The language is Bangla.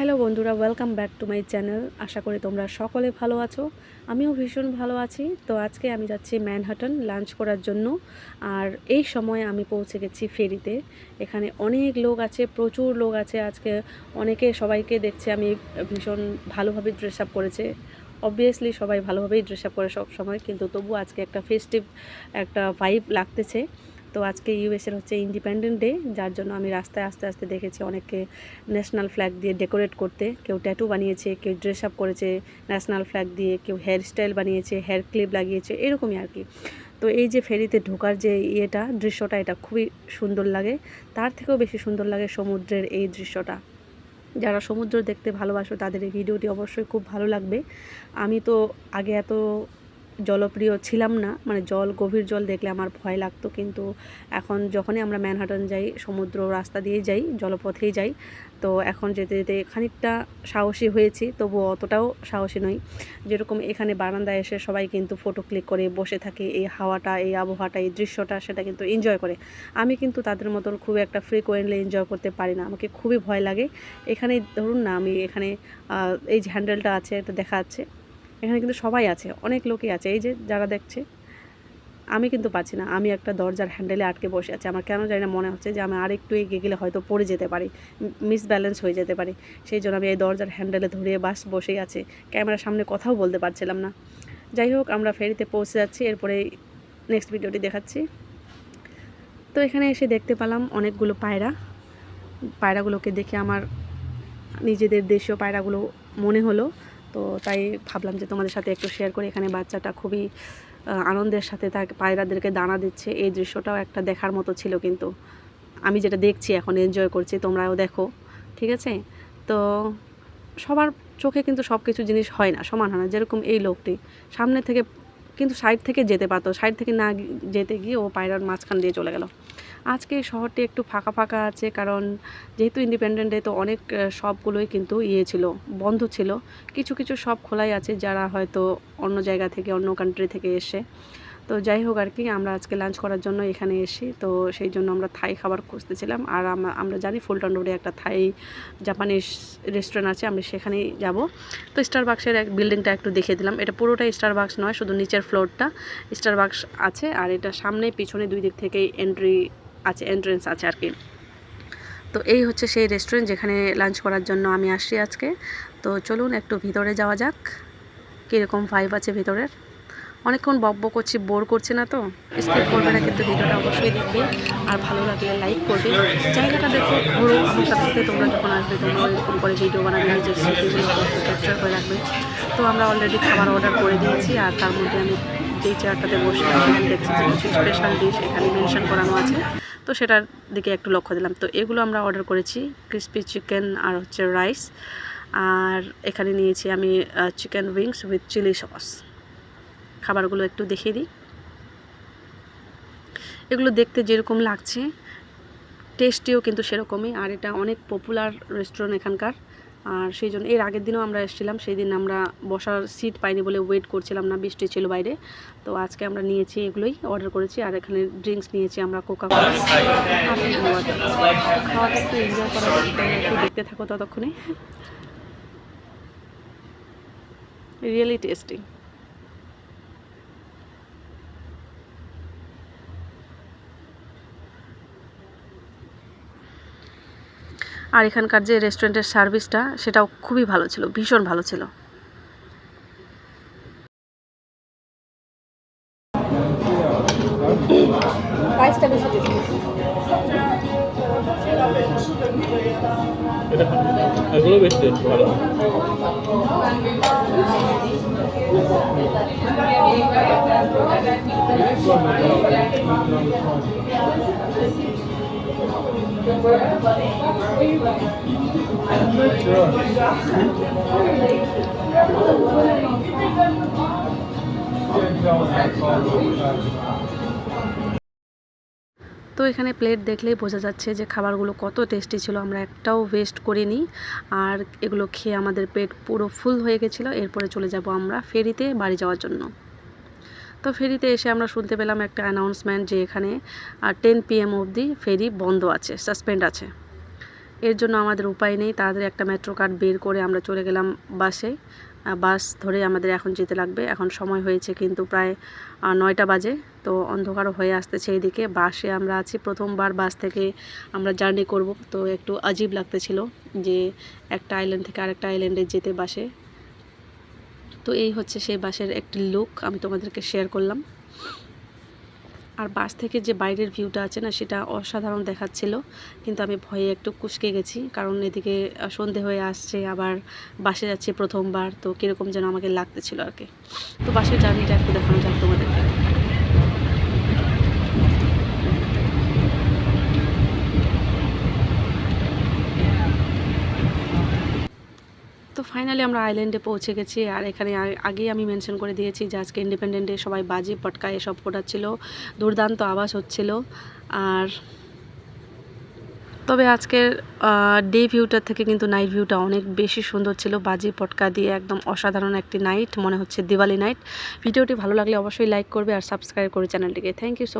হ্যালো বন্ধুরা welcome back to my channel আশা করি তোমরা সকলে ভালো আছো, আমিও ভীষণ ভালো আছি। তো আজকে আমি যাচ্ছি ম্যানহাটন লাঞ্চ করার জন্য, আর এই সময় আমি পৌঁছে গেছি ফেরিতে। এখানে অনেক লোক আছে, প্রচুর লোক আছে। আজকে অনেকে সবাইকে দেখছে, আমি ভীষণ ভালোভাবে ড্রেস আপ করেছে। অবভিয়াসলি সবাই ভালোভাবেই ড্রেস আপ করে সব সময়, কিন্তু তবু আজকে একটা ফেস্টিভ একটা ভাইব লাগতেছে। তো আজকে ইউএসের হচ্ছে ইন্ডিপেন্ডেন্ট ডে যার জন্য আমি রাস্তায় আস্তে আস্তে দেখেছি অনেককে ন্যাশনাল ফ্ল্যাগ দিয়ে ডেকোরেট করতে। কেউ ট্যাটু বানিয়েছে, কেউ ড্রেস আপ করেছে ন্যাশনাল ফ্ল্যাগ দিয়ে, কেউ হেয়ার স্টাইল বানিয়েছে হেয়ার ক্লিপ লাগিয়েছে, এরকমই আর কি। তো এই যে ফেরিতে ঢোকার যে ইয়েটা, দৃশ্যটা, এটা খুবই সুন্দর লাগে। তার থেকেও বেশি সুন্দর লাগে সমুদ্রের এই দৃশ্যটা। যারা সমুদ্র দেখতে ভালোবাসো, তাদের এই ভিডিওটি অবশ্যই খুব ভালো লাগবে। আমি তো আগে এত জলপ্রিয় ছিলাম না। মানে জল, গভীর জল দেখলে আমার ভয় লাগতো। কিন্তু এখন যখনই আমরা ম্যানহাটন যাই, সমুদ্র রাস্তা দিয়ে যাই, জলপথেই যাই, তো এখন যেতে যেতে খানিকটা সাহসী হয়েছি। তবু অতটাও সাহসী নই। যেরকম এখানে বারান্দায় এসে সবাই কিন্তু ফটো ক্লিক করে বসে থাকে, এই হাওয়াটা, এই আবহাওয়াটা, এই দৃশ্যটা, সেটা কিন্তু এনজয় করে। আমি কিন্তু তাদের মতন খুব একটা ফ্রিকোয়েন্টলি এনজয় করতে পারি না। আমাকে খুবই ভয় লাগে। এখানে ধরুন না, আমি এখানে এই যে হ্যান্ডেলটা আছে, এটা দেখা যাচ্ছে। এখানে কিন্তু সবাই আছে, অনেক লোকই আছে। এই যে যারা দেখছে, আমি কিন্তু পাচ্ছি না। আমি একটা দরজার হ্যান্ডেলে আটকে বসে আছি। আমার কেন জানি না মনে হচ্ছে যে আমি আরেকটু এগিয়ে গেলে হয়তো পড়ে যেতে পারি মিস ব্যালেন্স হয়ে যেতে পারি। সেই জন্য আমি এই দরজার হ্যান্ডেলে ধরিয়ে বাস বসেই আছে। ক্যামেরার সামনে কথাও বলতে পারছিলাম না। যাই হোক, আমরা ফেরিতে পৌঁছে যাচ্ছি। এরপরে নেক্সট ভিডিওটি দেখাচ্ছি। তো এখানে এসে দেখতে পেলাম অনেকগুলো পায়রা। পায়রাগুলোকে দেখে আমার নিজেদের দেশীয় পায়রাগুলো মনে হলো। তো তাই ভাবলাম যে তোমাদের সাথে একটু শেয়ার করি। এখানে বাচ্চাটা খুবই আনন্দের সাথে তাকে পায়রাদেরকে দানা দিচ্ছে। এই দৃশ্যটাও একটা দেখার মতো ছিল কিন্তু। আমি যেটা দেখছি এখন এনজয় করছি, তোমরাও দেখো, ঠিক আছে? তো সবার চোখে কিন্তু সব কিছু জিনিস হয় না, সমান হয় না। যেরকম এই লোকটি, সামনে থেকে কিন্তু সাইড থেকে যেতে পারতো। সাইড থেকে না যেতে গিয়ে ও পায়রার মাঝখান দিয়ে চলে গেল। আজকে শহরটি একটু ফাঁকা ফাঁকা আছে, কারণ যেহেতু ইন্ডিপেন্ডেন্ট ডে তো অনেক সবগুলোই কিন্তু ইয়ে ছিল, বন্ধ ছিল। কিছু কিছু সব খোলাই আছে যারা হয়তো অন্য জায়গা থেকে, অন্য কান্ট্রি থেকে এসে। তো যাই হোক আর কি, আমরা আজকে লাঞ্চ করার জন্য এখানে এসি তো সেই জন্য আমরা থাই খাবার খুঁজতেছিলাম। আর আমরা জানি ফুলটন রোডে একটা থাই জাপানিজ রেস্টুরেন্ট আছে, আমরা সেখানেই যাব। তো স্টার বাক্সের এক বিল্ডিংটা একটু দেখিয়ে দিলাম। এটা পুরোটাই স্টার বাক্স নয়, শুধু নিচের ফ্লোরটা স্টার বাক্স আছে। আর এটা সামনে পিছনে দুই দিক থেকেই এন্ট্রি আছে এন্ট্রেন্স আছে আর কি। তো এই হচ্ছে সেই রেস্টুরেন্ট যেখানে লাঞ্চ করার জন্য আমি আসছি আজকে। তো চলুন একটু ভিতরে যাওয়া যাক, কীরকম ভাইব আছে ভিতরের। অনেকক্ষণ বক বক করছি বোর করছে না তো। স্কিপ করবে না, কিন্তু ভিডিওটা অবশ্যই দেখবে। আর ভালো লাগলে লাইক করবে। জায়গাটা দেখো, ঘুরো, আমার সাথে তোমরা যখন আসবে তোমরা করে ভিডিও বানাবে, নিজের স্মৃতিগুলো ক্যাপচার করে রাখবে। তো আমরা অলরেডি খাবার অর্ডার করে দিয়েছি, আর তার মধ্যে আমি যেই চেয়ারটাতে বসে আছি, আমি দেখছি যে কিছু স্পেশাল ডিশ এখানে মেনশন করানো আছে। তো সেটার দিকে একটু লক্ষ্য দিলাম। তো এগুলো আমরা অর্ডার করেছি ক্রিসপি চিকেন আর হচ্ছে রাইস আর এখানে নিয়েছি আমি chicken wings with chilli sauce খাবারগুলো একটু দেখিয়ে দিই। এগুলো দেখতে যেরকম লাগছে টেস্টিও কিন্তু সেরকমই। আর এটা অনেক পপুলার রেস্টুরেন্ট এখানকার। আর সেই জন্য এর আগের দিনও আমরা এসেছিলাম সেই দিন আমরা বসার সিট পাইনি বলে ওয়েট করছিলাম না বৃষ্টি ছিল বাইরে। তো আজকে আমরা নিয়েছি এগুলোই অর্ডার করেছি আর এখানে ড্রিঙ্কস নিয়েছি আমরা কোকা কোলা খাওয়াটা একটু এনজয় করা একটু দেখতে থাকো ততক্ষণে। রিয়েলি টেস্টি আর এখানকার যে রেস্টুরেন্টের সার্ভিসটা সেটাও খুবই ভালো ছিল ভীষণ ভালো ছিল। তো এখানে প্লেট দেখলেই বোঝা যাচ্ছে যে খাবারগুলো কত টেস্টি ছিল। আমরা একটাও ওয়েস্ট করিনি। আর এগুলো খেয়ে আমাদের পেট পুরো ফুল হয়ে গেছিল। এরপরে চলে যাব আমরা ফেরিতে বাড়ি যাওয়ার জন্য। তো ফেরিতে এসে আমরা শুনতে পেলাম একটা অ্যানাউন্সমেন্ট যে এখানে টেন পিএম অবধি ফেরি বন্ধ আছে সাসপেন্ড আছে। এর জন্য আমাদের উপায় নেই, তাড়াতাড়ি একটা মেট্রো কার্ড বের করে আমরা চলে গেলাম বাসে বাস ধরে আমাদের এখন যেতে লাগবে। এখন সময় হয়েছে কিন্তু প্রায় নয়টা বাজে, তো অন্ধকারও হয়ে আসতেছে এইদিকে বাসে আমরা আছি, প্রথমবার বাস থেকে আমরা জার্নি করব। তো একটু আজীব লাগতেছিল যে একটা আইল্যান্ড থেকে আরেকটা আইল্যান্ডে যেতে বাসে তো এই হচ্ছে সেই বাসের একটি লুক আমি তোমাদেরকে শেয়ার করলাম। আর বাস থেকে যে বাইরের ভিউটা আছে না, সেটা অসাধারণ দেখাচ্ছিল। কিন্তু আমি ভয়ে একটু কুসকে গেছি, কারণ এদিকে সন্ধে হয়ে আসছে, আবার বাসে যাচ্ছে প্রথমবার, তো কীরকম যেন আমাকে লাগতেছিল আর কি। তো বাসের জার্নিটা একটু দেখানো যাক তোমাদেরকে। তো ফাইনালি আমরা আইল্যান্ডে পৌঁছে গেছি। আর এখানে আগেই আমি মেনশন করে দিয়েছি যে আজকে ইন্ডিপেন্ডেন্ট ডে সবাই বাজি পটকা এসব ফোটাচ্ছিল দুর্দান্ত আওয়াজ হচ্ছিল। আর তবে আজকের ডে ভিউটার থেকে কিন্তু নাইট ভিউটা অনেক বেশি সুন্দর ছিল। বাজি পটকা দিয়ে একদম অসাধারণ একটি নাইট মনে হচ্ছে দিওয়ালি নাইট ভিডিওটি ভালো লাগলে অবশ্যই লাইক করবে আর সাবস্ক্রাইব করবে চ্যানেলটিকে থ্যাংক ইউ সো